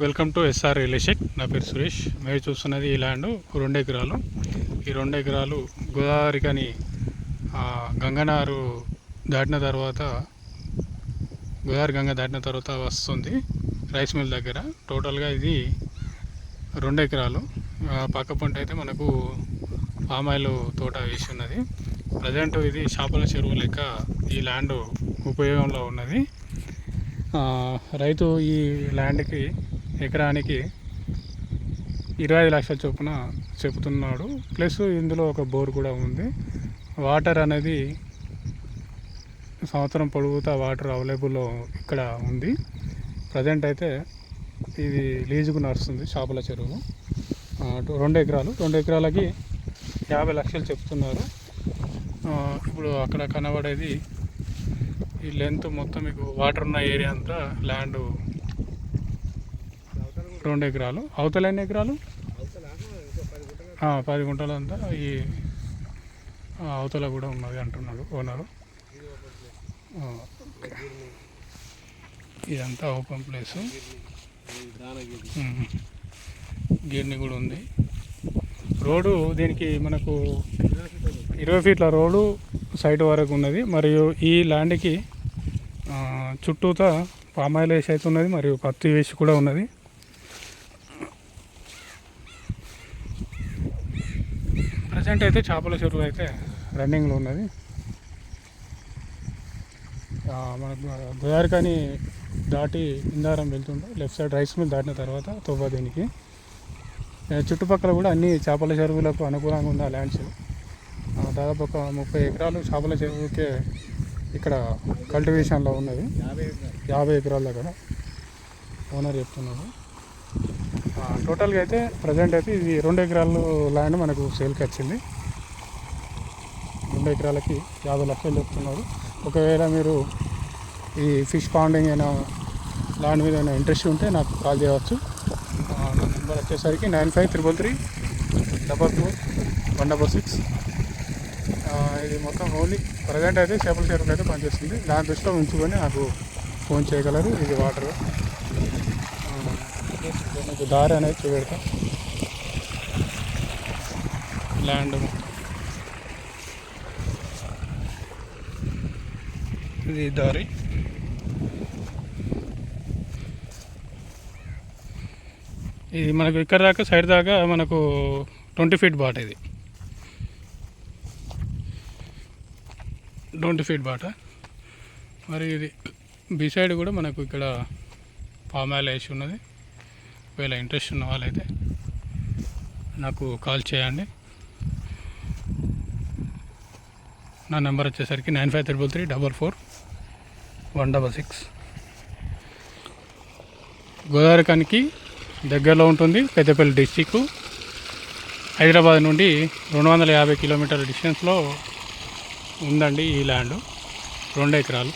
Welcome to SR real నా పేరు సురేష్. మీరు చూస్తున్నది ఈ ల్యాండ్ రెండు ఎకరాలు. ఈ రెండు ఎకరాలు గోదావరి కానీ గంగనారు దాటిన తర్వాత గోదావరి గంగ దాటిన తర్వాత వస్తుంది రైస్ మిల్ దగ్గర. టోటల్గా ఇది రెండు ఎకరాలు. పక్క పంట అయితే మనకు పామాయిల్ తోట వేసి ఉన్నది. ప్రజెంట్ ఇది చేపల చెరువు లెక్క ఈ ల్యాండ్ ఉపయోగంలో ఉన్నది. రైతు ఈ ల్యాండ్కి ఎకరానికి ఇరవై ఐదు లక్షల చొప్పున చెబుతున్నాడు ప్లస్ ఇందులో ఒక బోర్ కూడా ఉంది. వాటర్ అనేది సంవత్సరం పొడుగుతా వాటర్ అవైలబుల్లో ఇక్కడ ఉంది. ప్రజెంట్ అయితే ఇది లీజుకు నడుస్తుంది చేపల చెరువు. రెండు ఎకరాలు. రెండు ఎకరాలకి యాభై లక్షలు చెప్తున్నారు. ఇప్పుడు అక్కడ కనబడేది ఈ లెంత్ మొత్తం మీకు వాటర్ ఉన్న ఏరియా అంతా ల్యాండ్ రెండు ఎకరాలు. అవతల ఎన్ని ఎకరాలు? పది గుంటలు అంతా ఈ అవతల కూడా ఉన్నది అంటున్నాడు ఓనరు. ఓకే. ఇదంతా ఓపెన్ ప్లేస్. గిర్ని కూడా ఉంది. రోడ్డు దీనికి మనకు ఇరవై ఫీట్ల రోడ్డు సైడ్ వరకు ఉన్నది. మరియు ఈ ల్యాండ్కి చుట్టూతా పామాయిల్ వేసి అయితే ఉన్నది. మరియు పత్తి వేసి కూడా ఉన్నది. ప్రజెంట్ అయితే చేపల చెరువు అయితే రన్నింగ్లో ఉన్నది. మన మనకు దాటి ఇందారం వెళ్తుంటే లెఫ్ట్ సైడ్ రైస్ మిల్ దాటిన తర్వాత తోబా దీనికి. చుట్టుపక్కల కూడా అన్ని చేపల చెరువులకు అనుకూలంగా ఉంది ఆ ల్యాండ్స్ దాదాపు ఒక ముప్పై ఎకరాలు చేపల చెరువుకే ఇక్కడ కల్టివేషన్లో ఉన్నది. యాభై ఎకరాల. దగ్గర ఓనర్ చెప్తున్నాడు టోటల్గా అయితే ప్రజెంట్ అయితే ఇది రెండు ఎకరాలు ల్యాండ్ మనకు సేల్కి వచ్చింది. రెండు ఎకరాలకి యాభై లక్షలు చెప్తున్నారు. ఒకవేళ మీరు ఈ ఫిష్ పాండింగ్ అయినా ల్యాండ్ మీద ఏమైనా ఇంట్రెస్ట్ ఉంటే నాకు కాల్ చేయవచ్చు. నా నెంబర్ వచ్చేసరికి nine five triple three double four one double six. ఇది మొత్తం ఓన్లీ ప్రజెంట్ అయితే చేపల చెరువులు అయితే పనిచేస్తుంది. దాని దృష్టిలో ఉంచుకొని నాకు ఫోన్ చేయగలరు. ఇది వాటర్. మీకు దారి అనేది చూపెడతా. ల్యాండ్ ఇది దారి. ఇది మనకు ఇక్కడ దాకా సైడ్ దాకా మనకు ట్వంటీ ఫీట్ బాట ఇది. ట్వంటీ ఫీట్ బాట. మరి ఇది బి సైడ్ కూడా మనకు ఇక్కడ పామ్ ఆయిల్ వేసి ఉన్నది. ఒకవేళ ఇంట్రెస్ట్ ఉన్న వాళ్ళైతే నాకు కాల్ చేయండి. నా నెంబర్ వచ్చేసరికి nine five triple three double four one double six. గోదావరికానికి దగ్గరలో ఉంటుంది పెద్దపల్లి డిస్టిక్ హైదరాబాద్ నుండి రెండు వందల యాభై కిలోమీటర్ల డిస్టెన్స్లో ఉందండి ఈ ల్యాండ్. రెండు ఎకరాలు.